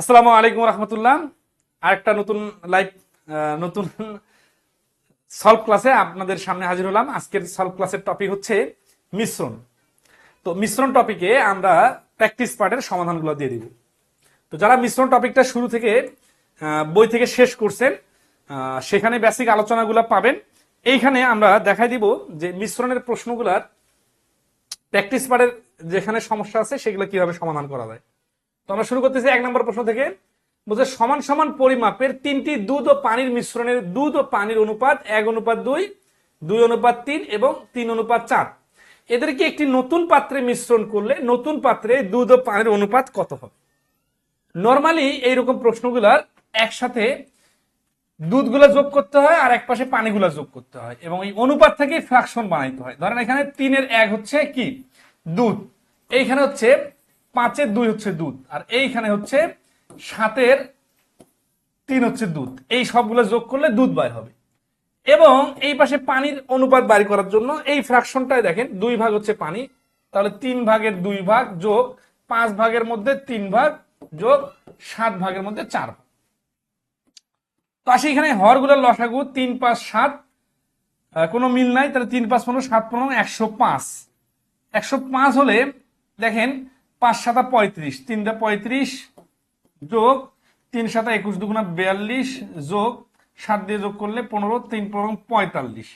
আসসালামু আলাইকুম রহমতুল্লাহ। আরেকটা নতুন লাইভ নতুন সলভ ক্লাসে আপনাদের সামনে হাজির হলাম। আজকের সলভ ক্লাসের টপিক হচ্ছে মিশ্রণ। তো মিশ্রণ টপিকে আমরা প্র্যাকটিস পার্টের সমাধানগুলো দিয়ে দিব। তো যারা মিশ্রণ টপিকটা শুরু থেকে বই থেকে শেষ করছেন সেখানে বেসিক আলোচনাগুলো পাবেন। এইখানে আমরা দেখাই দিব যে মিশ্রণের প্রশ্নগুলার প্র্যাকটিস পার্টের যেখানে সমস্যা আছে, সেগুলো কীভাবে সমাধান করা যায়। তো আমরা শুরু করতেছি এক নম্বর প্রশ্ন থেকে। বলছে, সমান সমান পরিমাপের তিনটি দুধ ও পানির মিশ্রণের দুধ ও পানির অনুপাত, এক অনুপাত দুই দুই অনুপাত তিন এবং তিন অনুপাত চার। এদেরকে একটি নতুন পাত্রে মিশ্রণ করলে নতুন পাত্রে দুধ ও পানির অনুপাত কত হবে? নর্মালি এইরকম প্রশ্নগুলার একসাথে দুধগুলো যোগ করতে হয় আর এক পাশে পানিগুলো যোগ করতে হয় এবং এই অনুপাত থেকে ফ্রাকশন বানাইতে হয়। ধরেন এখানে তিনের এক হচ্ছে কি? দুধ। এইখানে হচ্ছে পাঁচের দুই হচ্ছে দুধ, আর এইখানে হচ্ছে সাতের তিন হচ্ছে দুধ। এই সবগুলো যোগ করলে দুধ বাইর হবে। এবং এই পাশে পানির অনুপাত বাড়ি করার জন্য এই ফ্র্যাকশনটায় দেখেন, দুই ভাগ হচ্ছে পানি, তাহলে তিন ভাগের দুই ভাগ যোগ পাঁচ ভাগের মধ্যে তিন ভাগ যোগ সাত ভাগের মধ্যে চার ভাগ। তো আসি এখানে হরগুলোর লসাগু, তিন পাঁচ সাত কোনো মিল নাই, তাহলে তিন পাঁচ পনেরো, সাত পনেরো, একশো পাঁচ। একশো পাঁচ হলে দেখেন পাঁচ সাতা পঁয়ত্রিশ তিনটা পঁয়ত্রিশ যোগ তিন সাতা একুশ দুগুণা বিয়াল্লিশ যোগ সাত দিয়ে যোগ করলে পনেরো, তিন পনেরো পঁয়তাল্লিশ।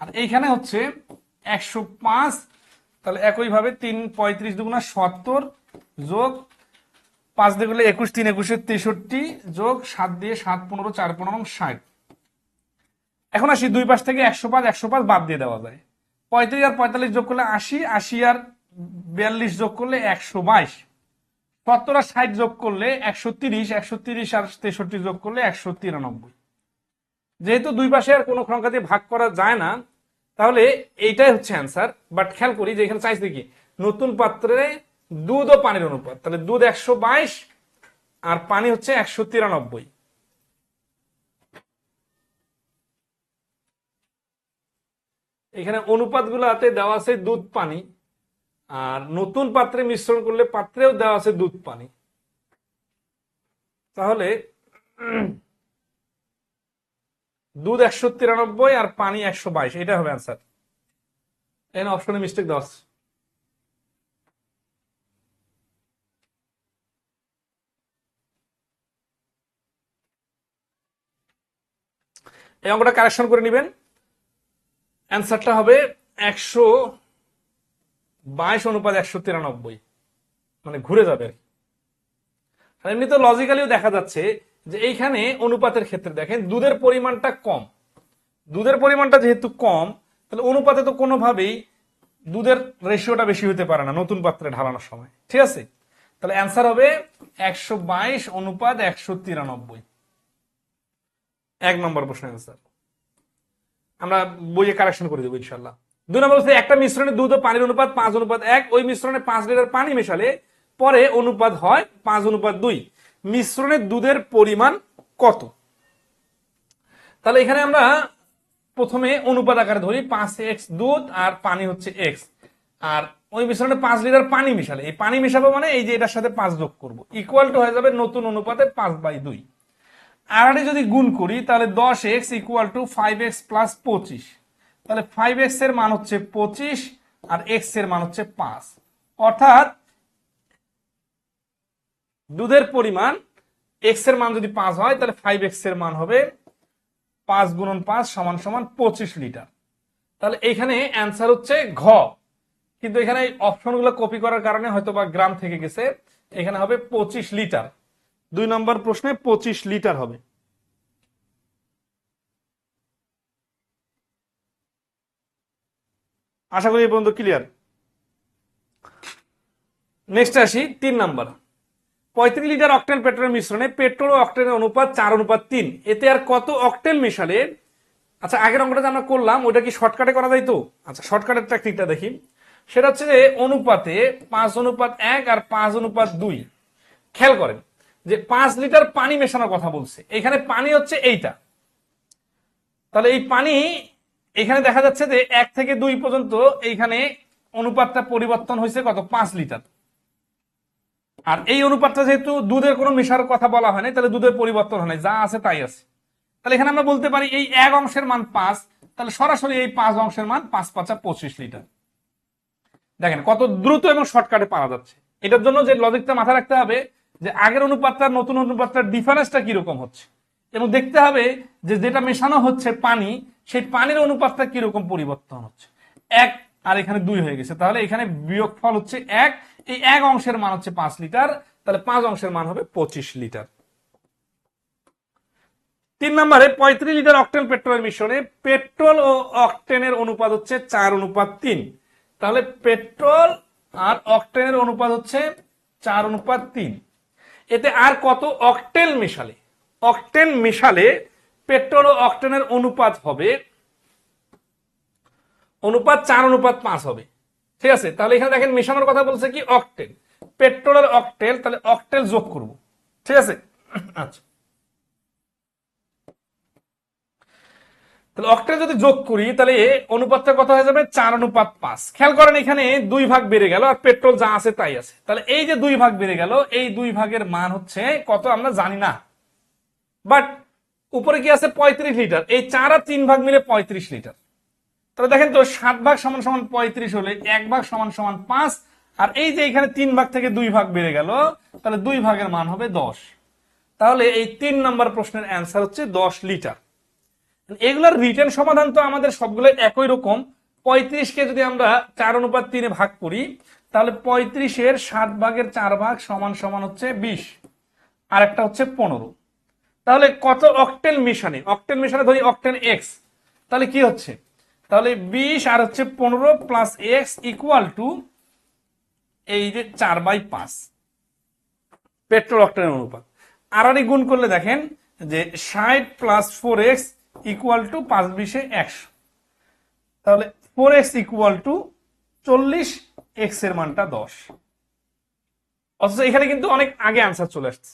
আর এইখানে হচ্ছে একশো পাঁচ, তাহলে একইভাবে তিন পঁয়ত্রিশ দুগুণা সত্তর যোগ পাঁচ দিয়ে করলে একুশ, তিন একুশে তেষট্টি যোগ সাত দিয়ে সাত পনেরো, চার পনেরো ষাট। এখন আসি দুই পাশ থেকে একশো পাঁচ একশো পাঁচ বাদ দিয়ে দেওয়া যায়। পঁয়ত্রিশ আর পঁয়তাল্লিশ যোগ করলে আশি আশি আর বিয়াল্লিশ যোগ করলে একশো বাইশ। সত্তর আর ষাট যোগ করলে একশো তিরিশ একশো তিরিশ আর তেষট্টি যোগ করলে একশো তিরানব্বই। যেহেতু দুই পাশে আর কোনো সংখ্যা দিয়ে ভাগ করা যায় না, তাহলে এইটাই হচ্ছে অ্যান্সার বাট খেয়াল করি যে এখানে চাইছে কি? নতুন পাত্রে দুধ ও পানির অনুপাত। তাহলে দুধ একশো বাইশ আর পানি হচ্ছে একশো তিরানব্বই। এখানে অনুপাতগুলোতে দেওয়া আছে দুধ, পানি। আর নতুন পাত্রে মিশ্রণ করলে পাত্রেও দেওয়া আছে দুধ পানি। তাহলে দুধ একশো তিরানব্বই আর পানি একশো বাইশ, এটা হবে অ্যান্সার এখানে অপশনে মিস্টেক আছে। এই অঙ্কটা কারেকশন করে নেবেন। অ্যান্সারটা হবে একশো বাইশ অনুপাত একশো তিরানব্বই। মানে ঘুরে যাবে আর এমনি তো লজিক্যালিও দেখা যাচ্ছে যে এইখানে অনুপাতের ক্ষেত্রে দেখেন দুধের পরিমাণটা কম। দুধের পরিমাণটা যেহেতু কম, তাহলে অনুপাতে তো কোনোভাবেই দুধের রেশিওটা বেশি হতে পারে না নতুন পাত্রে ঢালানোর সময়। ঠিক আছে? তাহলে অ্যান্সার হবে একশো বাইশ অনুপাত একশো তিরানব্বই। এক নম্বর প্রশ্ন অ্যান্সার আমরা বইয়ে কারেকশন করে দেবো ইনশাল্লাহ দুই নম্বর হচ্ছে একটা মিশ্রণে দুধ ও পানির অনুপাত, পাঁচ অনুপাত এক। ওই মিশ্রণে পাঁচ লিটার পানি মেশালে পরে অনুপাত হয় পাঁচ অনুপাত দুই। মিশ্রণে দুধের পরিমাণ কত? তাহলে এখানে আমরা প্রথমে অনুপাত আকারে ধরি, পাঁচ এক্স দুধ আর পানি হচ্ছে এক্স। আর ওই মিশ্রণে পাঁচ লিটার পানি মিশালে, এই পানি মিশাবো মানে এই যে এটার সাথে পাঁচ যোগ করব। ইকুয়াল টু হয়ে যাবে নতুন অনুপাতে পাঁচ বাই দুই। আরে যদি গুণ করি, তাহলে দশ X equal to five X plus পঁচিশ। তাহলে ফাইভ এক্সের মান হচ্ছে পঁচিশ আর এক্সের মান হচ্ছে পাঁচ। অর্থাৎ দুধের পরিমাণ এক্সের মান যদি পাঁচ হয়, তাহলে ফাইভ এক্সের মান হবে পাঁচ গুণন পাঁচ সমান সমান পঁচিশ লিটার। তাহলে এখানে অ্যান্সার হচ্ছে ঘ। কিন্তু এখানে অপশনগুলো কপি করার কারণে হয়তো বা গ্রাম থেকে গেছে। এখানে হবে পঁচিশ লিটার। দুই নম্বর প্রশ্নে পঁচিশ লিটার হবে। আশা করি এই পর্যন্ত ক্লিয়ার নেক্সট আসি, তিন নাম্বার পঁয়ত্রিশ লিটার অক্টেন পেট্রোলের মিশ্রণে পেট্রোল ও অনুপাত চার, অনুপাত তিন। এতে আর কত অক্টেন মেশালে? আচ্ছা আগের অঙ্কটা আমরা করলাম ওটা কি শর্টকাটে করা যায় তো? আচ্ছা শর্টকাটের টেকনিকটা দেখি। সেটা হচ্ছে অনুপাতে পাঁচ অনুপাত এক আর পাঁচ অনুপাত দুই। খেয়াল করেন যে পাঁচ লিটার পানি মেশানোর কথা বলছে। এখানে পানি হচ্ছে এইটা। তাহলে এই পানি এখানে দেখা যাচ্ছে যে এক থেকে দুই পর্যন্ত এইখানে অনুপাতটা পরিবর্তন হয়েছে কত? পাঁচ লিটার। আর এই অনুপাতটা যেহেতু দুধের কোনো মেশার কথা বলা হয় না তাহলে দুধের পরিবর্তন হয় যা আছে তাই আছে। তাহলে এখানে আমরা বলতে পারি এই এক অংশের মান পাঁচ, তাহলে সরাসরি এই পাঁচ অংশের মান পাঁচ পাঁচা পঁচিশ লিটার। দেখেন, কত দ্রুত এবং শর্টকাটে পাওয়া যাচ্ছে। এটার জন্য যে লজিকটা মাথায় রাখতে হবে, যে আগের অনুপাতটা, নতুন অনুপাতটার ডিফারেন্সটা কীরকম হচ্ছে। এবং দেখতে হবে যে যেটা মেশানো হচ্ছে পানি সেই পানির অনুপাতটা কীরকম পরিবর্তন হচ্ছে? এক, আর এখানে দুই হয়ে গেছে। তাহলে এখানে বিয়োগ ফল হচ্ছে এক। এই এক অংশের মান হচ্ছে পাঁচ লিটার। তাহলে পাঁচ অংশের মান হবে পঁচিশ লিটার। তিন নম্বরে, পঁয়ত্রিশ লিটার অক্টেন পেট্রোলের মিশ্রণে পেট্রোল ও অক্টেনের অনুপাত হচ্ছে চার অনুপাত তিন। তাহলে পেট্রোল আর অক্টেনের অনুপাত হচ্ছে চার অনুপাত তিন। এতে আর কত? অক্টেন মেশালে। অক্টেন মেশালে পেট্রোল ও অক্টেনের অনুপাত হবে, অনুপাত চার, অনুপাত পাঁচ হবে। ঠিক আছে? তাহলে এখানে দেখেন মেশানোর কথা বলছে কি? অক্টেন। পেট্রোল অক্টেল তাহলে অক্টেল যোগ করব। ঠিক আছে? আচ্ছা। তাহলে অক্টেল যদি যোগ করি, তাহলে অনুপাতটা কত হয়ে যাবে? চার, অনুপাত পাঁচ। খেয়াল করেন এখানে দুই ভাগ বেড়ে গেল আর পেট্রোল যা আছে তাই আছে। তাহলে এই যে দুই ভাগ বেড়ে গেল, এই দুই ভাগের মান হচ্ছে কত আমরা জানি না। বাট উপরে কি আছে পঁয়ত্রিশ লিটার? এই চার আর তিন ভাগ মিলে পঁয়ত্রিশ লিটার। তাহলে দেখেন তো, সাত ভাগ সমান সমান পঁয়ত্রিশ হলে এক ভাগ সমান সমান পাঁচ, আর এই যে এখানে তিন ভাগ থেকে দুই ভাগ বেড়ে গেল, তাহলে দুই ভাগের মান হবে দশ। তাহলে এই তিন নম্বর প্রশ্নের অ্যান্সার হচ্ছে দশ লিটার। এগুলোর রিটেন সমাধান তো আমাদের সবগুলো একই রকম। পঁয়ত্রিশকে যদি আমরা চার অনুপাত তিনে ভাগ করি, তাহলে পঁয়ত্রিশের সাত ভাগের চার ভাগ সমান সমান হচ্ছে বিশ আর একটা হচ্ছে পনেরো। তাহলে কত অক্টেন মিশানে? অক্টেন মিশানে ধরি অক্টেন এক্স তাহলে কি হচ্ছে? তাহলে বিশ আর হচ্ছে পনেরো প্লাস এক্স ইকুয়াল টু এই যে চার বাই পাঁচ। পেট্রোল অক্টেনের অনুপাত। আর আর গুণ করলে দেখেন যে ষাট plus four X equal to পাঁচ বিশে একশো। তাহলে ফোর এক্স ইকুয়াল টু চল্লিশ এক্সের মানটা দশ। অথচ এখানে কিন্তু অনেক আগে আনসার চলে আসছে।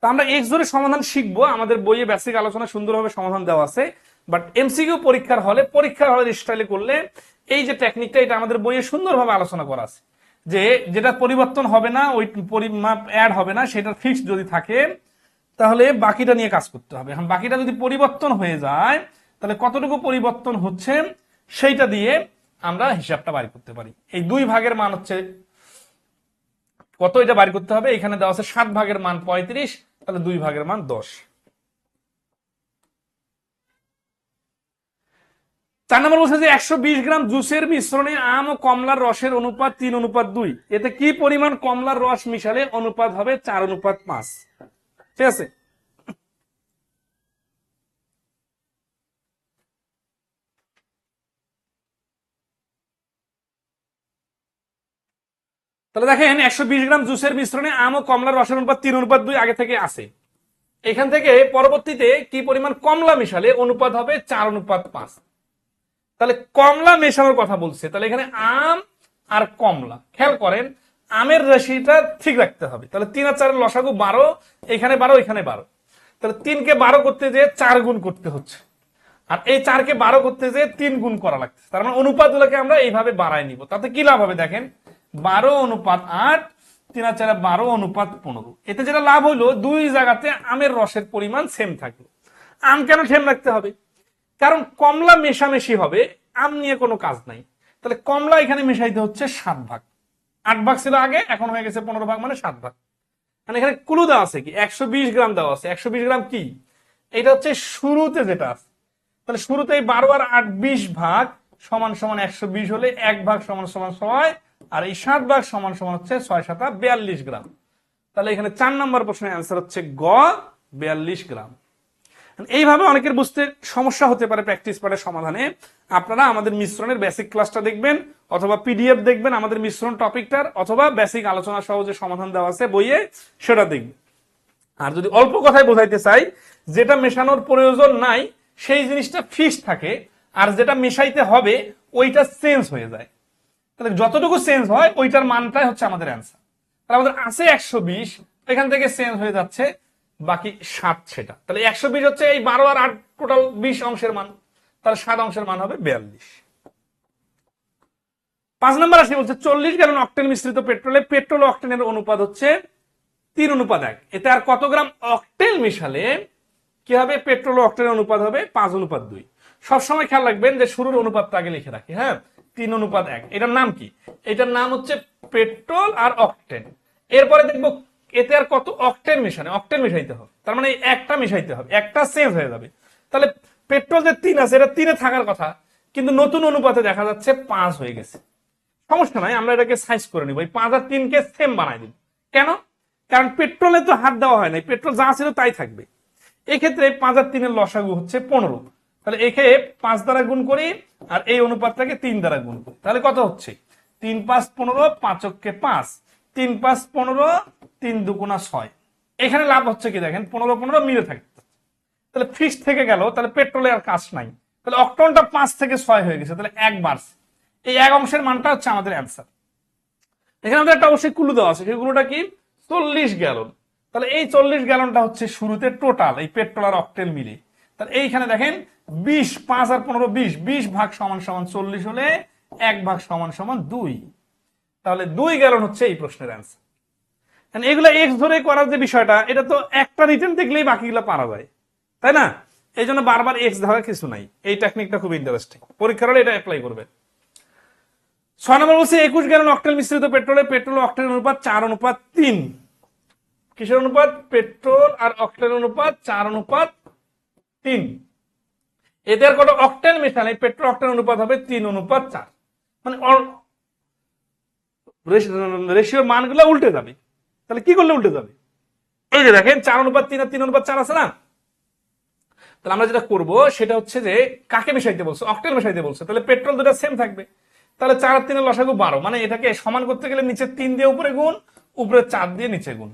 তো আমরা এক্স ধরে সমাধান শিখব। আমাদের বইয়ে বেসিক আলোচনা সুন্দরভাবে সমাধান দেওয়া আছে। বাট এমসিকিউ পরীক্ষার হলে পরীক্ষার হলে স্টাইলে করলে এই যে টেকনিকটা এটা আমাদের বইয়ে সুন্দরভাবে আলোচনা করা আছে। যে যেটা পরিবর্তন হবে না, ওই পরিমাপ অ্যাড হবে না সেটা ফিক্সড যদি থাকে, তাহলে বাকিটা নিয়ে কাজ করতে হবে। এখন বাকিটা যদি পরিবর্তন হয়ে যায়, তাহলে কতটুকু পরিবর্তন হচ্ছে, সেইটা দিয়ে আমরা হিসাবটা বাড়ি করতে পারি। এই দুই ভাগের মান হচ্ছে, কত এটা বাড়ি করতে হবে? এখানে দেওয়া আছে সাত ভাগের মান পঁয়ত্রিশ তাহলে দুই ভাগের মান দশ। চার নম্বর বলছে যে একশো বিশ গ্রাম জুসের মিশ্রণে আম ও কমলার রসের অনুপাত তিন, অনুপাত দুই। এতে কি পরিমাণ কমলার রস মিশালে অনুপাত হবে চার, অনুপাত পাঁচ? ঠিক আছে? তাহলে দেখেন, একশো বিশ গ্রাম জুসের মিশ্রণে আম ও কমলার রসের অনুপাত তিন অনুপাত দুই আগে থেকে আছে। এখান থেকে পরবর্তীতে কি পরিমাণ কমলা মিশালে অনুপাত হবে চার, অনুপাত পাঁচ। তাহলে কমলা মেশানোর কথা বলছে, তাহলে এখানে আম আর কমলা। খেয়াল করেন, আমের রাশিটা ঠিক রাখতে হবে। তাহলে তিন আর চারের লসাগু বারো, এখানে বারো এখানে বারো। তাহলে তিনকে বারো করতে যেয়ে চার গুণ করতে হচ্ছে। আর এই চারকে বারো করতে যেয়ে তিন গুণ করা লাগছে। তার মানে অনুপাত গুলোকে আমরা এইভাবে বাড়াই নিব। তাতে কি লাভ হবে দেখেন? বারো অনুপাত আট, তিন আর চারে বারো অনুপাত পনেরো। এতে যেটা লাভ হইল, দুই জায়গাতে আমের রসের পরিমাণ সেম থাকল। আম কেন সেম রাখতে হবে? কারণ কমলা মেশামেশি হবে, আম নিয়ে কোনো কাজ নাই। তাহলে কমলা এখানে মেশাইতে হচ্ছে সাত ভাগ। আট ভাগ ছিল আগে, এখন হয়ে গেছে পনেরো ভাগ মানে সাত ভাগ। মানে এখানে কুলু দেওয়া আছে কি? একশো বিশ গ্রাম দেওয়া আছে। একশো বিশ গ্রাম কি? এটা হচ্ছে শুরুতে যেটা আছে। তাহলে শুরুতে বারো আর আট বিশ ভাগ সমান সমান একশো বিশ হলে এক ভাগ সমান সমান ছয় আর এই সাত ভাগ সমান সমান হচ্ছে ছয় সাতা বিয়াল্লিশ গ্রাম। তাহলে এখানে চার নম্বর প্রশ্নের অ্যান্সার হচ্ছে গ, বিয়াল্লিশ গ্রাম। এইভাবে অনেকের বুঝতে সমস্যা হতে পারে প্র্যাকটিস পার্টের সমাধানে। আপনারা আমাদের মিশ্রণের বেসিক ক্লাসটা দেখবেন, অথবা পিডিএফ দেখবেন, আমাদের মিশ্রণ টপিকটার অথবা বেসিক আলোচনা সহ যে সমাধান দেওয়া আছে বইয়ে, সেটা দেখবেন। আর যদি অল্প কথায় বোঝাইতে চাই, যেটা মেশানোর প্রয়োজন নাই, সেই জিনিসটা ফিক্স থাকে, আর যেটা মেশাইতে হবে, ওইটা চেঞ্জ হয়ে যায়। তাহলে যতটুকু চেঞ্জ হয়, ওইটার মানটাই হচ্ছে আমাদের অ্যান্সার তাহলে আমাদের আছে একশো বিশ, এখান থেকে চেঞ্জ হয়ে যাচ্ছে বাকি সাত সেটা। তাহলে একশো বিশ হচ্ছে এই বারো আর আট টোটাল বিশ অংশের মান। তাহলে সাত অংশের মান হবে বিয়াল্লিশ। পাঁচ নম্বর আসে, বলছে চল্লিশ গ্যালন অক্টেন মিশ্রিত পেট্রোলে পেট্রোল অক্টেনের অনুপাত হচ্ছে তিন অনুপাত এক। এতে আর কত গ্রাম অকটেল মিশালে কি হবে? পেট্রোল ও অকটেলের অনুপাত হবে পাঁচ অনুপাত দুই। সবসময় খেয়াল রাখবেন যে শুরুর অনুপাতটা আগে লিখে রাখি হ্যাঁ? তিন অনুপাত এক। এটার নাম কি? এটার নাম হচ্ছে পেট্রোল আর অকটেন। এরপরে দেখব এতে আর কত? অকটেন মেশানে। অকটেন মেশাইতে হবে। তার মানে একটা মেশাইতে হবে। একটা চেঞ্জ হয়ে যাবে। তাহলে পেট্রোল যে তিন আছে, এটা তিনে থাকার কথা, কিন্তু নতুন অনুপাতে দেখা যাচ্ছে পাঁচ হয়ে গেছে। সমস্যা নাই, আমরা এটাকে সাইজ করে নিব। এই পাঁচ আর তিনকে সেম বানাই দিব। কেন? কারণ পেট্রোলে তো হাত দেওয়া হয় নাই। পেট্রোল যা ছিল তাই থাকবে। এক্ষেত্রে পাঁচ আর তিনের লসাগু হচ্ছে পনেরো। তাহলে একে পাঁচ দ্বারা গুণ করি, আর এই অনুপাতটাকে তিন দ্বারা গুণ করি। তাহলে কত হচ্ছে? তিন পাঁচ পনেরো পাঁচককে পাঁচ। তিন পাঁচ পনেরো, তিন দুগুণা ছয়। এখানে লাভ হচ্ছে কি দেখেন? পনেরো পনেরো মিলে থাকে। তাহলে ফিক্স থেকে গেল, তাহলে পেট্রোলে আর কাজ নাই। তাহলে অক্টোনটা পাঁচ থেকে ছয় হয়ে গেছে, তাহলে এক বাড়ছে এই এক অংশের মানটা হচ্ছে আমাদের অ্যান্সার। এখানে আমাদের একটা অবশ্যই কুলু দেওয়া আছে, সেই কুলুটা কি? চল্লিশ গ্যালন। তাহলে এই চল্লিশ গ্যালনটা হচ্ছে শুরুতে টোটাল, এই পেট্রোল আর অক্টেল মিলে। তাহলে এইখানে দেখেন বিশ, পাঁচ আর পনেরো, বিশ বিশ ভাগ সমান সমান চল্লিশ হলে এক ভাগ সমান সমান দুই। তাহলে দুই গ্যালন হচ্ছে এই প্রশ্নের অ্যান্সার এগুলো এক্স ধরে করার যে বিষয়টা, এটা তো একটা রিটার্ন দেখলেই বাকিগুলো পারা যায়। তাই না? এই জন্য বারবার এক্স ধরার কিছু নাই। এই টেকনিকটা খুব ইন্টারেস্টিং পরীক্ষার এটা অ্যাপ্লাই করবে। ছয় নম্বর বলছে, একুশ গ্যালন অক্টেল মিশ্রিত পেট্রোলে পেট্রোল অক্টেল অনুপাত চার, অনুপাত তিন। কিসের অনুপাত? পেট্রোল আর অক্টেল অনুপাত চার, অনুপাত তিন। এদের কত অক্টেন মেশালে পেট্রোল অক্টেন অনুপাত হবে তিন অনুপাত চার। মানে রেশিওর মানগুলো উল্টে যাবে। তাহলে কি করলে উল্টে যাবে? এই যে দেখেন, চার অনুপাত তিন আর তিন অনুপাত চার আছে না? তাহলে আমরা যেটা করব, সেটা হচ্ছে যে কাকে মেশাইতে বলছে? অক্টেল মেশাইতে বলছে। তাহলে পেট্রোল দুটা সেম থাকবে। তাহলে চার আর তিনের লসাগু বারো। মানে এটাকে সমান করতে গেলে নিচে তিন দিয়ে উপরে গুণ উপরে চার দিয়ে নিচে গুণ।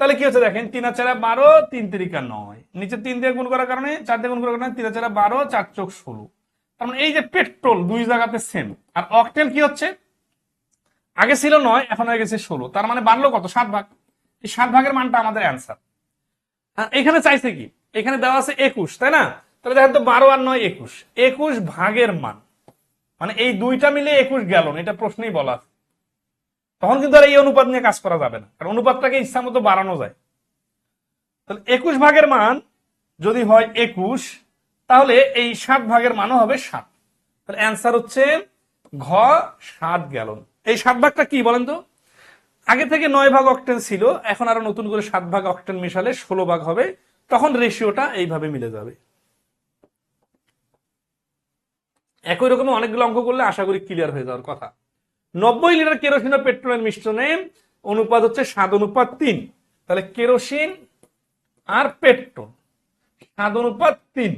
তাহলে কি হচ্ছে দেখেন, তিন আর চারা বারো, তিন তিরিকা নয়। নিচে তিন দিয়ে গুণ করার কারণে, চার দিয়ে গুণ করার কারণে তিন চারা বারো, চার চোখ ষোলো। তার মানে এই যে পেট্রোল দুই জায়গাতে সেম। আর অকটেল কি হচ্ছে? আগে ছিল নয়, এখন হয়ে গেছে ষোলো। তার মানে বাড়লো কত? সাত ভাগ। এই সাত ভাগের মানটা আমাদের অ্যান্সার আর এখানে চাইছে কি? এখানে দেওয়া আছে একুশ, তাই না? তাহলে দেখেন তো বারো আর নয়, একুশ। একুশ ভাগের মান। মানে এই দুইটা মিলে একুশ গ্যালন এটা প্রশ্নেই বলা আছে। তখন কিন্তু আর এই অনুপাত নিয়ে কাজ করা যাবে না। কারণ অনুপাতটাকে ইচ্ছা মতো বাড়ানো যায়। তাহলে একুশ ভাগের মান যদি হয় একুশ, তাহলে এই সাত ভাগের মানও হবে সাত। তাহলে অ্যান্সার হচ্ছে ঘ সাত গ্যালন। এই সাত ভাগটা কি বলেন তো? আগে থেকে নয় ভাগ অক্টেন ছিল, এখন আরও নতুন করে সাত ভাগ অক্টেন মিশালে ষোলো ভাগ হবে, তখন রেশিওটা এইভাবে মিলে যাবে। একই রকম অনেকগুলো অঙ্ক করলে আশা করি ক্লিয়ার হয়ে যাওয়ার কথা। নব্বই লিটার কেরোসিন ও পেট্রোলের মিশ্রণে অনুপাত হচ্ছে সাত অনুপাত তিন। তাহলে কেরোসিন আর পেট্রোল, সাত অনুপাত তিন।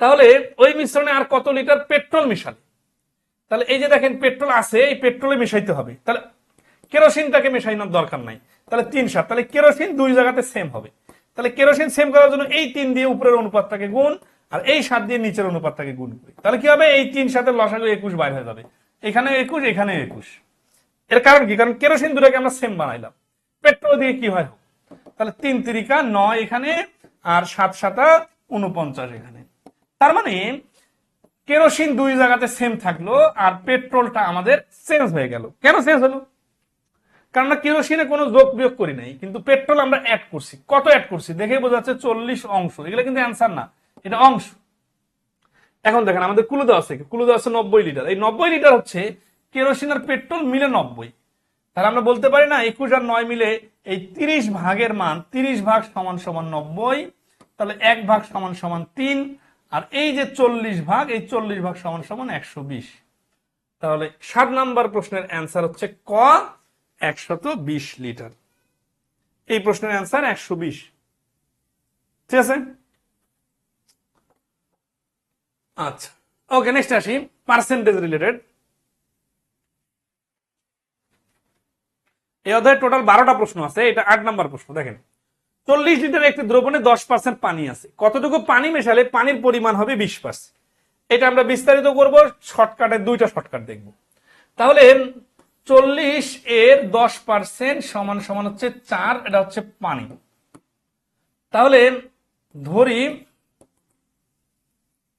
তাহলে ওই মিশ্রণে আর কত লিটার পেট্রোল মিশালে? তাহলে এই যে দেখেন পেট্রোল আছে, এই পেট্রোলে মিশাইতে হবে। তাহলে কেরোসিনটাকে মেশাইনোর দরকার নাই। তাহলে তিন সাত। তাহলে কেরোসিন দুই জায়গাতে সেম হবে। তাহলে কেরোসিন সেম করার জন্য এই তিন দিয়ে উপরের অনুপাতটাকে গুণ আর এই সাত দিয়ে নিচের অনুপাতটাকে গুণ করি। তাহলে কি হবে? এই তিন সাথে লসাগু একুশ বাইর হয়ে যাবে। এখানে একুশ এখানে একুশ। এর কারণ কি? কারণ কেরোসিন দুটাকে আমরা সেম বানাইলাম। পেট্রোল দিয়ে কি হয়? তাহলে তিন তিরিকা, নয় এখানে আর সাত সাতা উনপঞ্চাশ এখানে। তার মানে কেরোসিন দুই জায়গাতে সেম থাকল আর পেট্রোলটা আমাদের চেঞ্জ হয়ে গেল। কেন চেঞ্জ হলো? কারণ কেরোসিনে কোনো যোগ বিয়োগ করি নাই, কিন্তু পেট্রোল আমরা অ্যাড করছি। কত অ্যাড করছি? দেখে বোঝা যাচ্ছে চল্লিশ অংশ। এগুলো কিন্তু অ্যান্সার না। এটা অংশ। এখন দেখেন, আমাদের কুলু দেওয়া আছে কুলু দেওয়া আছে নব্বই লিটার। এই নব্বই লিটার হচ্ছে কেরোসিন আর পেট্রোল মিলে নব্বই। তাহলে আমরা বলতে পারি না একুশ আর নয় মিলে এই তিরিশ ভাগের মান, তিরিশ ভাগ সমান সমান নব্বই, তাহলে এক ভাগ সমান সমান তিন, আর এই যে চল্লিশ ভাগ, এই চল্লিশ ভাগ সমান সমান একশো বিশ। তাহলে সাত নাম্বার প্রশ্নের অ্যান্সার হচ্ছে ক, একশত বিশ লিটার। এই প্রশ্নের অ্যান্সার একশো বিশ। ঠিক আছে? আচ্ছা। ওকে নেক্সট আসি। পার্সেন্টেজ রিলেটেড এই অধ্যায়ে টোটাল বারোটা প্রশ্ন আছে, এটা আট নাম্বার প্রশ্ন, দেখেন। চল্লিশ লিটার একটি দ্রবণে দশ পার্সেন্ট পানি আছে। কতটুকু পানি মেশালে পানির পরিমাণ হবে বিশ পার্সেন্ট এটা আমরা বিস্তারিত করব শর্টকাটে দুইটা শর্টকাট দেখব। তাহলে চল্লিশ এর দশ পার্সেন্ট সমান সমান হচ্ছে চার, এটা হচ্ছে পানি। তাহলে ধরি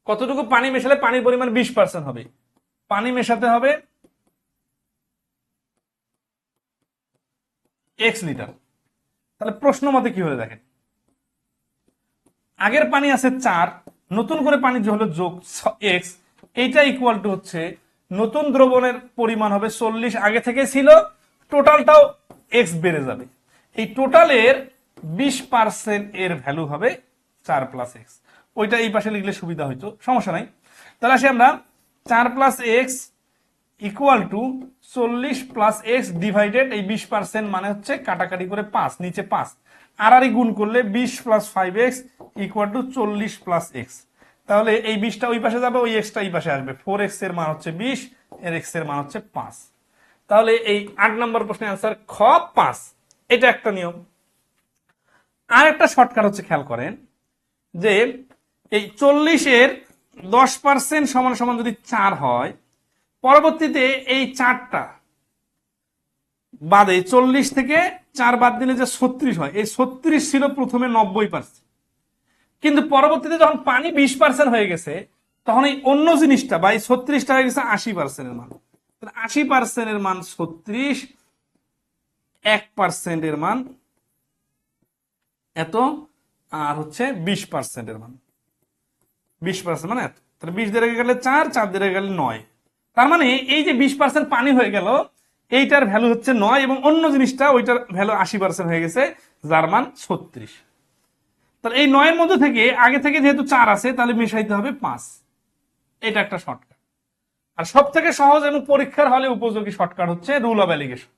কতটুকু পানি মেশালে পানির পরিমাণ বিশ পার্সেন্ট হবে? পানি মেশাতে হবে এক্স লিটার তাহলে প্রশ্ন মতে কি হলে দেখেন? আগের পানি আছে চার, নতুন করে পানি যে হলো যোগ এক্স এইটা ইকুয়াল টু হচ্ছে নতুন দ্রবণের পরিমাণ হবে চল্লিশ, আগে থেকে ছিল টোটালটাও এক্স বেড়ে যাবে। এই টোটালের বিশ পার্সেন্ট এর ভ্যালু হবে চার প্লাস এক্স ওইটা এই পাশে লিখলে সুবিধা হইতো, সমস্যা নাই। তাহলে আসি আমরা চার প্লাস এক্স ইকুয়াল টু চল্লিশ প্লাস এক্স ডিভাইডেড এই বিশ পার্সেন্ট মানে হচ্ছে কাটাকাটি করে পাঁচ, নিচে পাঁচ। আর আর গুণ করলে বিশ plus five X equal to চল্লিশ প্লাস এক্স তাহলে এই বিশটা ওই পাশে যাবে, ওই এক্সটা এই পাশে আসবে। ফোর এক্সের মান হচ্ছে বিশ, এর এক্সের মান হচ্ছে পাঁচ। তাহলে এই আট নম্বর প্রশ্নের আনসার খ পাঁচ, এটা একটা নিয়ম। আর একটা শর্টকাট হচ্ছে, খেয়াল করেন, যে এই চল্লিশের দশ পার্সেন্ট সমান সমান যদি চার হয়, পরবর্তীতে এই চারটা বাদে চল্লিশ থেকে চার বাদ দিলে যে ছত্রিশ হয়, এই ছত্রিশ ছিল প্রথমে নব্বই পার্সেন্ট কিন্তু পরবর্তীতে যখন পানি বিশ পার্সেন্ট হয়ে গেছে, তখন এই অন্য জিনিসটা বা এই ছত্রিশটা হয়ে গেছে আশি পার্সেন্টের মান। আশি পার্সেন্টের মান ছত্রিশ, এক পার্সেন্টের মান এত, আর হচ্ছে বিশ পার্সেন্টের মান। বিশ পার্সেন্ট মানে তাহলে বিশ দিয়ে গেলে চার চার দিয়ে গেলে নয়। তার মানে এই যে বিশ পার্সেন্ট পানি হয়ে গেল, এইটার ভ্যালু হচ্ছে নয় এবং অন্য জিনিসটা ওইটার ভ্যালু আশি পার্সেন্ট হয়ে গেছে যার মান ছত্রিশ। তাহলে এই নয়ের মধ্যে থেকে, আগে থেকে যেহেতু চার আছে, তাহলে মিশাইতে হবে পাঁচ। এটা একটা শর্টকাট আর সব থেকে সহজ এবং পরীক্ষার হলে উপযোগী শর্টকাট হচ্ছে রুল অফ অ্যালিগেশন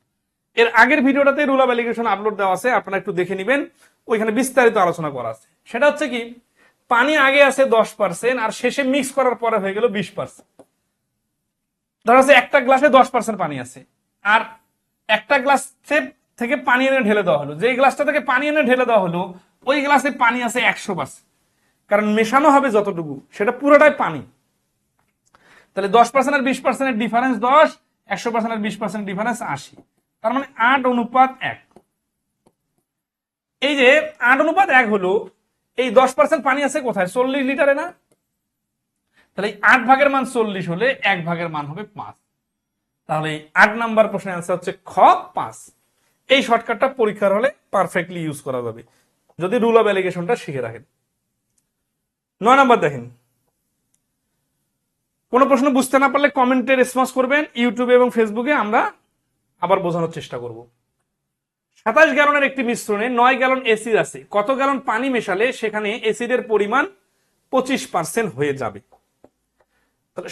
এর আগের ভিডিওটাতে রুল অফ অ্যালিগেশন আপলোড দেওয়া আছে, আপনারা একটু দেখে নেবেন। ওইখানে বিস্তারিত আলোচনা করা আছে। সেটা হচ্ছে কি পানি আগে আছে দশ পার্সেন্ট আর শেষে মিক্স করার পরে হয়ে গেল বিশ পার্সেন্ট ধরা যাচ্ছে একটা গ্লাসে দশ পার্সেন্ট পানি আছে, আর একটা গ্লাস থেকে পানি এনে ঢেলে দেওয়া হলো। যে গ্লাসটা থেকে পানি এনে ঢেলে দেওয়া হলো, ওই গ্লাসে পানি আছে একশো পার্সেন্ট কারণ মেশানো হবে যতটুকু, সেটা পুরোটাই পানি। তাহলে দশ পার্সেন্ট আর বিশ পার্সেন্টের ডিফারেন্স দশ, একশো পার্সেন্ট আর বিশ পার্সেন্ট ডিফারেন্স আশি। তার মানে আট অনুপাত এক। এই যে আট অনুপাত এক হলো এই দশ পার্সেন্ট পানি আছে কোথায়? চল্লিশ লিটারে না? তাহলে আট ভাগের মান চল্লিশ হলে এক ভাগের মান হবে পাঁচ। তাহলে আট নাম্বার প্রশ্নের অ্যান্সার হচ্ছে খ, পাঁচ। এই শর্টকাটটা পরীক্ষার হলে পারফেক্টলি ইউজ করা যাবে। যদি রুল অফ অ্যালিগেশনটা শিখে রাখেন। নয় নাম্বার দেখেন। কোনো প্রশ্ন বুঝতে না পারলে কমেন্টে রেসপন্স করবেন ইউটিউবে এবং ফেসবুকে আমরা আবার বোঝানোর চেষ্টা করব। সাতাশ গ্যালনের একটি মিশ্রণে নয় গ্যালন এসিড আছে। কত গ্যালন পানি মেশালে সেখানে এসিডের পরিমাণ পঁচিশ পার্সেন্ট হয়ে যাবে।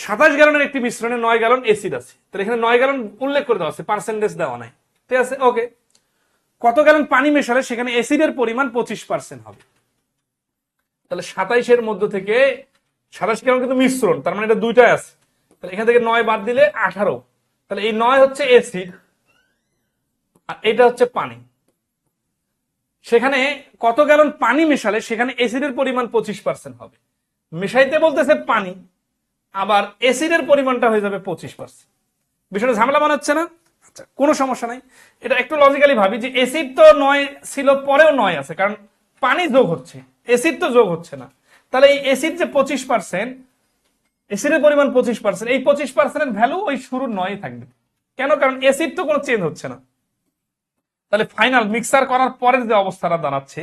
সাতাশ গ্যালনের একটি মিশ্রণে নয় গ্যালন এসিড আছে। তাহলে এখানে নয় গ্যালন উল্লেখ করে দেওয়া আছে, পার্সেন্টেজ দেওয়া নাই। ঠিক আছে? ওকে। কত গ্যালন পানি মেশালে সেখানে এসিডের পরিমাণ পঁচিশ পার্সেন্ট হবে। তাহলে সাতাইশের মধ্য থেকে সাতাশ গ্যালন কিন্তু মিশ্রণ, তার মানে এটা দুইটাই আছে। তাহলে এখান থেকে নয় বাদ দিলে আঠারো। তাহলে এই নয় হচ্ছে এসিড আর এটা হচ্ছে পানি। সেখানে কত গ্যালন পানি মেশালে সেখানে এসিডের পরিমাণ পঁচিশ পার্সেন্ট হবে। মেশাইতে বলতেছে পানি, আবার এসিডের পরিমাণটা হয়ে যাবে পঁচিশ পার্সেন্ট বিষয়টা ঝামেলা হচ্ছে না? আচ্ছা কোনো সমস্যা নাই। এটা একটু লজিক্যালি ভাবি যে এসিড তো নয়, ছিল, পরেও নয় আছে, কারণ পানি যোগ হচ্ছে। এসিড তো যোগ হচ্ছে না। তাহলে এই এসিড যে পঁচিশ পার্সেন্ট এসিডের পরিমাণ পঁচিশ পার্সেন্ট এই পঁচিশ পার্সেন্টের ভ্যালু ওই শুরুর নয় থাকবে। কেন? কারণ এসিড তো কোনো চেঞ্জ হচ্ছে না। তাহলে ফাইনাল মিক্সার করার পরের যে অবস্থাটা দাঁড়াচ্ছে,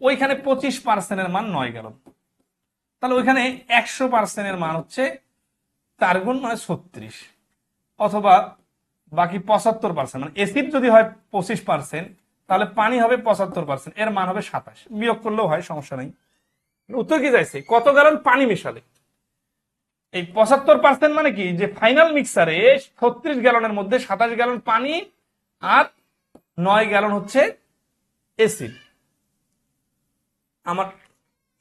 ওইখানে পঁচিশ পার্সেন্টের মান নয় গেল। তাহলে ওইখানে একশো পার্সেন্টের মান হচ্ছে চার গুণ মানে ছত্রিশ, অথবা বাকি পঁচাত্তর পার্সেন্ট মানে এসিড যদি হয় পঁচিশ পার্সেন্ট তাহলে পানি হবে পঁচাত্তর পার্সেন্ট এর মান হবে সাতাশ। বিয়োগ করলেও হয়, সমস্যা নেই। উত্তর কি চাইছে? কত গ্যালন পানি মেশালে? এই পঁচাত্তর পার্সেন্ট মানে কি? যে ফাইনাল মিক্সারে ছত্রিশ গ্যালনের মধ্যে সাতাশ গ্যালন পানি আর নয় গ্যালন হচ্ছে এসিড আমার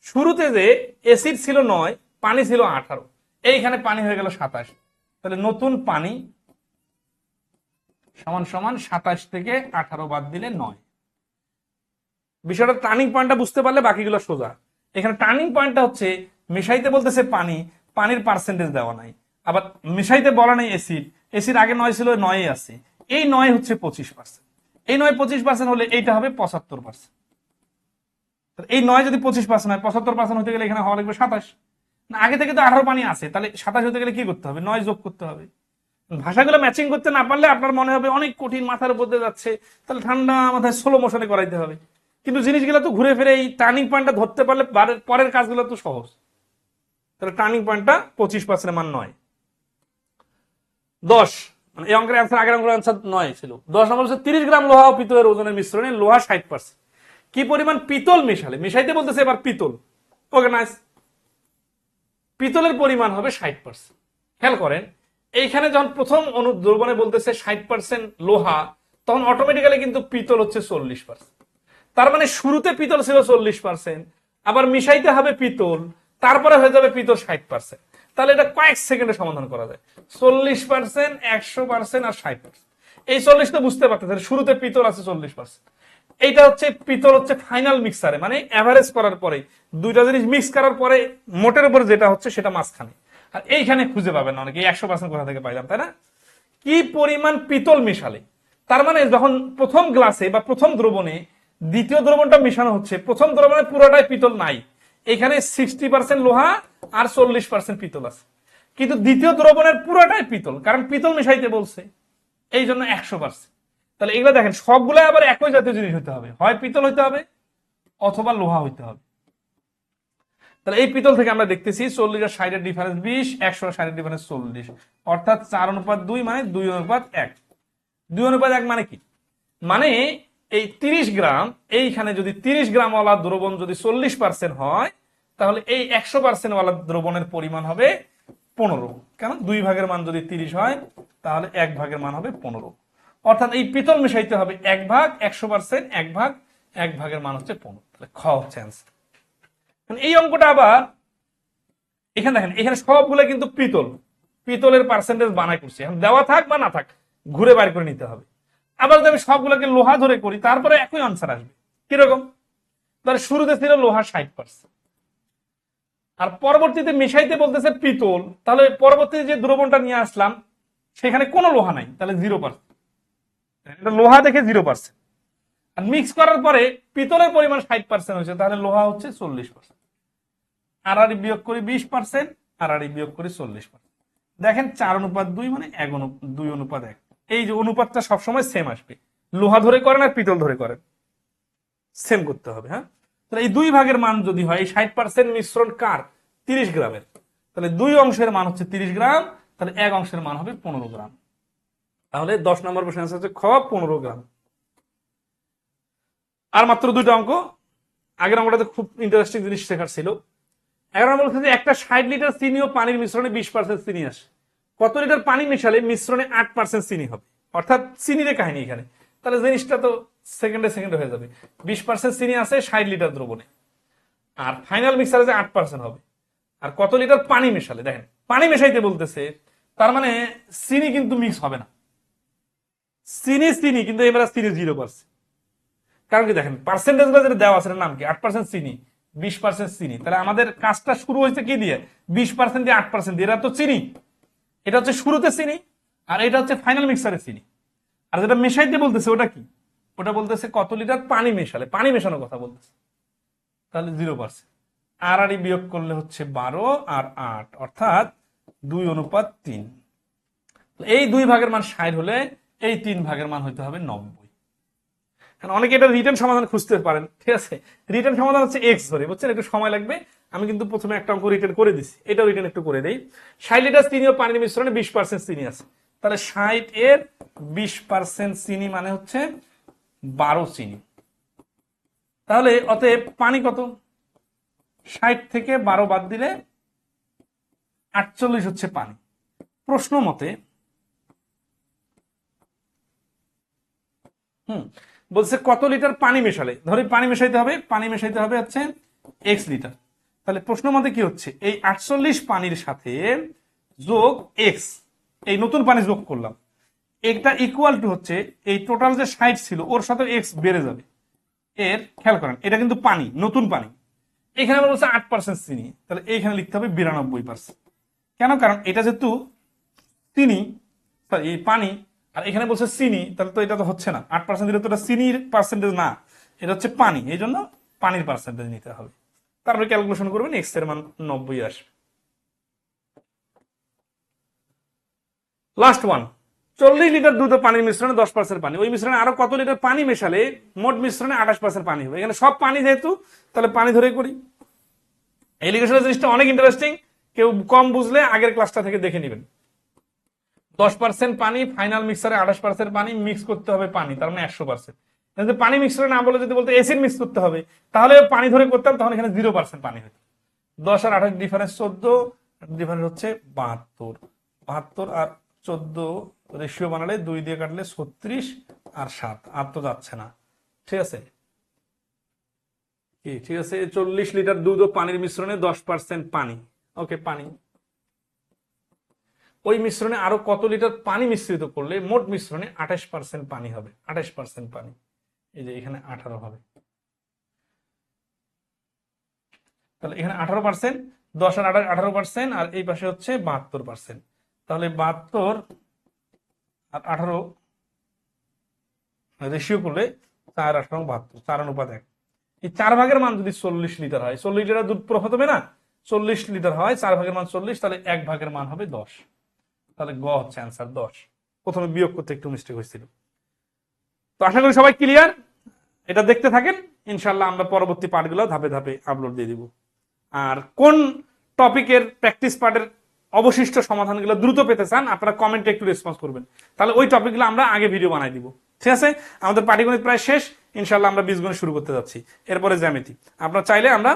শুরুতে যে এসিড ছিল নয়, পানি ছিল আঠারো। এইখানে পানি হয়ে গেল সাতাশ। তাহলে নতুন পানি সমান সমান সাতাশ থেকে আঠারো বাদ দিলে নয়। বিষয়টা টার্নিং পয়েন্টটা বুঝতে পারলে বাকিগুলো সোজা। এখানে টার্নিং পয়েন্টটা হচ্ছে মেশাইতে বলতেছে পানি, পানির পার্সেন্টেজ দেওয়া নাই। আবার মেশাইতে বলা নেই এসিড এসিড আগে নয় ছিল নয় আছে। এই নয় হচ্ছে পঁচিশ পার্সেন্ট এই নয় পঁচিশ পার্সেন্ট হলে এইটা হবে পঁচাত্তর পার্সেন্ট এই নয় যদি পঁচিশ পার্সেন্ট হয়, পঁচাত্তর পার্সেন্ট হতে গেলে এখানে হওয়া লাগবে সাতাশ। না, আগে থেকে তো আঠারো পানি আছে, তাহলে সাতাশ হতে গেলে কি করতে হবে? নয় যোগ করতে হবে। ভাষাগুলো ম্যাচিং করতে না পারলে আপনার মনে হবে অনেক কঠিন মাথার উপর দিয়ে যাচ্ছে, তাহলে ঠান্ডা মাথায় ষোলো মোশনে করাইতে হবে। কিন্তু জিনিসগুলো তো ঘুরে ফিরে এই টার্নিং পয়েন্টটা ধরতে পারলে পরের কাজগুলো তো সহজ। তাহলে টার্নিং পয়েন্টটা পঁচিশ পার্সেন্ট মান নয়। দশ। মানে এই অঙ্কের অ্যান্সার আগের অঙ্কের অ্যান্সার নয় ছিল। দশ নম্বর হচ্ছে তিরিশ গ্রাম লোহা ও পিতলের ওজনের মিশ্রণে লোহা ষাট পার্সেন্ট কি পরিমাণ পিতল মেশালে? মিশাইতে বলতেছে এবার পিতল। ওকে নাইস পিতলের পরিমাণ হবে ষাট পার্সেন্ট খেয়াল করেন, এইখানে যখন প্রথম অনু দ্রবণে বলতেছে ষাট পার্সেন্ট লোহা, তখন অটোমেটিক্যালি কিন্তু পিতল হচ্ছে চল্লিশ পার্সেন্ট তার মানে শুরুতে পিতল ছিল চল্লিশ পার্সেন্ট আবার মিশাইতে হবে পিতল, তারপরে হয়ে যাবে পিতল ষাট পার্সেন্ট তাহলে এটা কয়েক সেকেন্ডে সমাধান করা যায়। চল্লিশ পার্সেন্ট একশো পার্সেন্ট আর ষাট পার্সেন্ট এই চল্লিশ তো বুঝতে পারতেছেন শুরুতে পিতল আছে চল্লিশ পার্সেন্ট এইটা হচ্ছে, পিতল হচ্ছে ফাইনাল মিক্সারে মানে অ্যাভারেজ করার পরে, দুইটা জিনিস মিক্স করার পরে মোটের উপর যেটা হচ্ছে সেটা মাঝখানে। আর এইখানে খুঁজে পাবেন না অনেকে একশো পার্সেন্ট কোথা থেকে পাইলাম, তাই না? কি পরিমাণ পিতল মেশালে? তার মানে যখন প্রথম গ্লাসে বা প্রথম দ্রবণে, দ্বিতীয় দ্রবণটা মেশানো হচ্ছে, প্রথম দ্রবণে পুরোটাই পিতল নাই। এখানে সিক্সটি পার্সেন্ট লোহা আর চল্লিশ পার্সেন্ট পিতল আছে। কিন্তু দ্বিতীয় দ্রবণের পুরোটাই পিতল, কারণ পিতল মেশাইতে বলছে, এই জন্য একশো তাহলে এগুলো দেখেন সবগুলো আবার একই জাতীয় জিনিস হতে হবে। হয় পিতল হইতে হবে, অথবা লোহা হইতে হবে। তাহলে এই পিতল থেকে আমরা দেখতেছি চল্লিশ আর ষাটের ডিফারেন্স বিশ, একশো আর ষাটের ডিফারেন্স চল্লিশ। অর্থাৎ চার অনুপাত দুই মানে দুই অনুপাত এক। দুই অনুপাত এক মানে কি? মানে এই তিরিশ গ্রাম, এইখানে যদি তিরিশ গ্রাম ওয়ালা দ্রবণ যদি চল্লিশ পার্সেন্ট হয়, তাহলে এই একশো পার্সেন্ট ওয়ালা দ্রবণের পরিমাণ হবে পনেরো। কেন? দুই ভাগের মান যদি তিরিশ হয়, তাহলে এক ভাগের মান হবে পনেরো। অর্থাৎ এই পিতল মিশাইতে হবে এক ভাগ, একশো পার্সেন্ট, এক ভাগ, এক ভাগের মান হচ্ছে পনেরো। তাহলে খ হচ্ছে এই অঙ্কটা আবার, এখানে দেখেন, এখানে সবগুলো কিন্তু পিতল। পিতলের পার্সেন্টেজ বানাই করছে। দেওয়া থাক বা না থাক, ঘুরে বাইর করে নিতে হবে। আবার যদি আমি সবগুলোকে লোহা ধরে করি, তারপরে একই আনসার আসবে। কীরকম? ধরে শুরুতে ছিল লোহা ষাট পার্সেন্ট আর পরবর্তীতে মিশাইতে বলতেছে পিতল। তাহলে পরবর্তীতে যে দ্রবণটা নিয়ে আসলাম, সেখানে কোনো লোহা নাই, তাহলে জিরো পার্সেন্ট লোহা দেখে জিরো পার্সেন্ট আর মিক্স করার পরে পিতলের পরিমাণ ষাট পার্সেন্ট হয়েছে, তাহলে লোহা হচ্ছে চল্লিশ পার্সেন্ট আড়াআড়ি বিয়োগ করি বিশ পার্সেন্ট আড়াআড়ি বিয়োগ করি চল্লিশ পার্সেন্ট দেখেন চার অনুপাত দুই মানে এক অনু, দুই অনুপাত এক। এই যে অনুপাতটা সবসময় সেম আসবে। লোহা ধরে করেন আর পিতল ধরে করেন। সেম করতে হবে হ্যাঁ? তাহলে এই দুই ভাগের মান যদি হয়, এই ষাট পার্সেন্ট মিশ্রণ কার? তিরিশ গ্রামের। তাহলে দুই অংশের মান হচ্ছে তিরিশ গ্রাম, তাহলে এক অংশের মান হবে পনেরো গ্রাম। তাহলে দশ নম্বর প্রশ্ন হচ্ছে খ পনেরো গ্রাম। আর মাত্র দুইটা অঙ্ক। আগের অঙ্কটাতে খুব ইন্টারেস্টিং জিনিস শেখার ছিল। এগারো নম্বর হচ্ছে একটা ষাট লিটার চিনি ও পানির মিশ্রণে বিশ পার্সেন্ট চিনি আসে। কত লিটার পানি মিশালে মিশ্রণে আট পার্সেন্ট চিনি হবে? অর্থাৎ চিনির কাহিনী এখানে। তাহলে জিনিসটা তো সেকেন্ডে সেকেন্ডে হয়ে যাবে। বিশ পার্সেন্ট চিনি আছে ষাট লিটার দ্রবণে। আর ফাইনাল মিক্সারে যে আট পার্সেন্ট হবে। আর কত লিটার পানি মেশালে? দেখেন, পানি মেশাইতে বলতেছে, তার মানে চিনি কিন্তু মিক্স হবে না। চিনি চিনি, কিন্তু এবার চিনি জিরো পার্সেন্ট কারণ কি দেখেন পার্সেন্টেজগুলো যেটা দেওয়া আছে নাম কি? আট পার্সেন্ট চিনি, বিশ পার্সেন্ট চিনি। তাহলে আমাদের কাজটা শুরু হয়েছে কি দিয়ে? বিশ পার্সেন্ট দিয়ে আট পার্সেন্ট দিয়ে। এরা তো চিনি। এটা হচ্ছে শুরুতে চিনি, আর এটা হচ্ছে ফাইনাল মিক্সারে চিনি। আর যেটা মেশাইতে বলতেছে, ওটা কি? ওটা বলতেছে কত লিটার পানি মেশালে। পানি মেশানোর কথা বলতেছে। তাহলে জিরো পার্সেন্ট আর আর বিয়োগ করলে হচ্ছে বারো আর আট, অর্থাৎ দুই অনুপাত তিন। এই দুই ভাগের মান ষাট হলে এই তিন ভাগের মান হইতে হবে নব্বই। অনেকে এটা রিটার্ন সমাধান খুঁজতে পারেন, ঠিক আছে? রিটার্ন সমাধান হচ্ছে এক্স ধরে। বুঝছেন? একটু সময় লাগবে। আমি কিন্তু প্রথমে একটা অঙ্ক রিটার্ন করে দিছি। এটাও রিটার্ন একটু করে দেই। ষাট লিটার চিনি ও পানির মিশ্রণে বিশ পার্সেন্ট চিনি আছে। তাহলে ষাট এর বিশ পার্সেন্ট চিনি মানে হচ্ছে বারো চিনি। তাহলে অতএব পানি কত? ষাট থেকে বারো বাদ দিলে আটচল্লিশ হচ্ছে পানি। প্রশ্ন মতে, হুম, বলছে কত লিটার পানি মেশালে? ধরি পানি মেশাইতে হবে, পানি মেশাইতে হবে হচ্ছে এক্স লিটার। তাহলে প্রশ্ন মতে কি হচ্ছে? এই আটচল্লিশ পানির সাথে যোগ এক্স এই নতুন পানি যোগ করলাম। এটা ইকুয়াল টু হচ্ছে এই টোটাল যে ষাট ছিল ওর সাথে এক্স বেড়ে যাবে। এর খেয়াল করেন এটা কিন্তু পানি নতুন পানি। এখানে আবার বলছে আট পার্সেন্ট চিনি। তাহলে এইখানে লিখতে হবে বিরানব্বই পার্সেন্ট কেন? কারণ এটা যেহেতু চিনি sorry, এই পানি আর এখানে বলছে চিনি তাহলে তো এটা তো হচ্ছে না। আট পার্সেন্ট দিলে তো এটা চিনির পার্সেন্টেজ না এটা হচ্ছে পানি। এই জন্য পানির পার্সেন্টেজ নিতে হবে। তারপরে ক্যালকুলেশন করবেন এক্সের মান নব্বই আসবে। লাস্ট ওয়ান চল্লিশ লিটার দুধ পানির মিশ্রণে দশ পার্সেন্ট পানি। ওই মিশ্রণে আরও কত লিটার পানি মেশালে মোট মিশ্রণে আঠাশ পার্সেন্ট পানি হবে। এখানে সব পানি যেহেতু, তাহলে পানি ধরে করি। এলিগেশনের জিনিসটা অনেক ইন্টারেস্টিং কেউ কম বুঝলে আগের ক্লাসটা থেকে দেখে নেবেন। দশ পার্সেন্ট পানি ফাইনাল মিক্সারে আঠাশ পার্সেন্ট পানি মিক্স করতে হবে পানি, তার মানে একশো পার্সেন্ট যদি পানি মিক্সারে না বলে যদি বলতে এসিড মিক্স করতে হবে তাহলে পানি ধরে করতাম, তখন এখানে জিরো পার্সেন্ট পানি হতো। দশ আর আঠাশ ডিফারেন্স চোদ্দ ডিফারেন্স হচ্ছে বাহাত্তর। বাহাত্তর আর চোদ্দ রেশিও বানালে দুই দিয়ে কাটলে ছত্রিশ আর সাত, আর তো যাচ্ছে না। ঠিক আছে? কি, ঠিক আছে? চল্লিশ লিটার দুধ ও পানির মিশ্রণে দশ পার্সেন্ট পানি। ওকে, পানি। ওই মিশ্রণে আরও কত লিটার পানি মিশ্রিত করলে মোট মিশ্রণে আঠাশ পার্সেন্ট পানি হবে, আঠাশ পার্সেন্ট পানি। এই যে এখানে আঠারো হবে। তাহলে এখানে আঠারো পার্সেন্ট দশ আর আঠারো পার্সেন্ট আর এই পাশে হচ্ছে বাহাত্তর পার্সেন্ট তাহলে বাহাত্তর আর আঠারো রেশিও করলে চার আঠারো বাহাত্তর, চার অনুপাত এক। এই চার ভাগের মান যদি চল্লিশ লিটার হয়, চল্লিশ লিটার দুধ প্রফাত হবে না? চল্লিশ লিটার হয়, চার ভাগের মান চল্লিশ, তাহলে এক ভাগের মান হবে দশ। তাহলে গ হচ্ছে দশ। প্রথমে বিয়োগ করতে একটু মিস্টেক হয়েছিল। তো আশা করি সবাই ক্লিয়ার এটা দেখতে থাকেন ইনশাল্লাহ আমরা পরবর্তী পার্টগুলো ধাপে ধাপে আপলোড দিয়ে দিব। আর কোন টপিকের প্র্যাকটিস পার্টের অবশিষ্ট সমাধানগুলো দ্রুত পেতে চান, আপনারা কমেন্টে একটু রেসপন্স করবেন। তাহলে ওই টপিকগুলো আমরা আগে ভিডিও বানাই দিব। ঠিক আছে? আমাদের পাটিগণিত প্রায় শেষ ইনশাল্লাহ আমরা বীজগণিত শুরু করতে যাচ্ছি। এরপরে জ্যামিতি। আপনারা চাইলে আমরা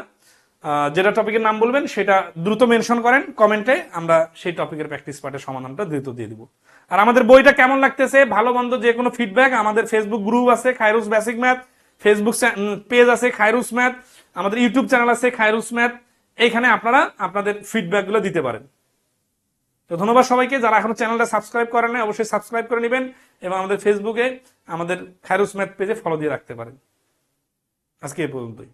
যেটা টপিকের নাম বলবেন, সেটা দ্রুত মেনশন করেন কমেন্টে আমরা সেই টপিকের প্র্যাকটিস পার্টের সমাধানটা দ্রুত দিয়ে দিব। আর আমাদের বইটা কেমন লাগতেছে, ভালো মন্দ যে কোনো ফিডব্যাক আমাদের ফেসবুক গ্রুপ আছে Khairus basic math Facebook page আছে খায়রুস ম্যাথ আমাদের ইউটিউব চ্যানেল আছে খায়রুস ম্যাথ এইখানে আপনারা আপনাদের ফিডব্যাকগুলো দিতে পারেন। তো ধন্যবাদ সবাইকে, যারা এখনও চ্যানেলটা সাবস্ক্রাইব করেন নাই, অবশ্যই সাবস্ক্রাইব করে নেবেন এবং আমাদের ফেসবুকে আমাদের খায়রুস ম্যাথ পেজে ফলো দিয়ে রাখতে পারেন। আজকে এই পর্যন্তই।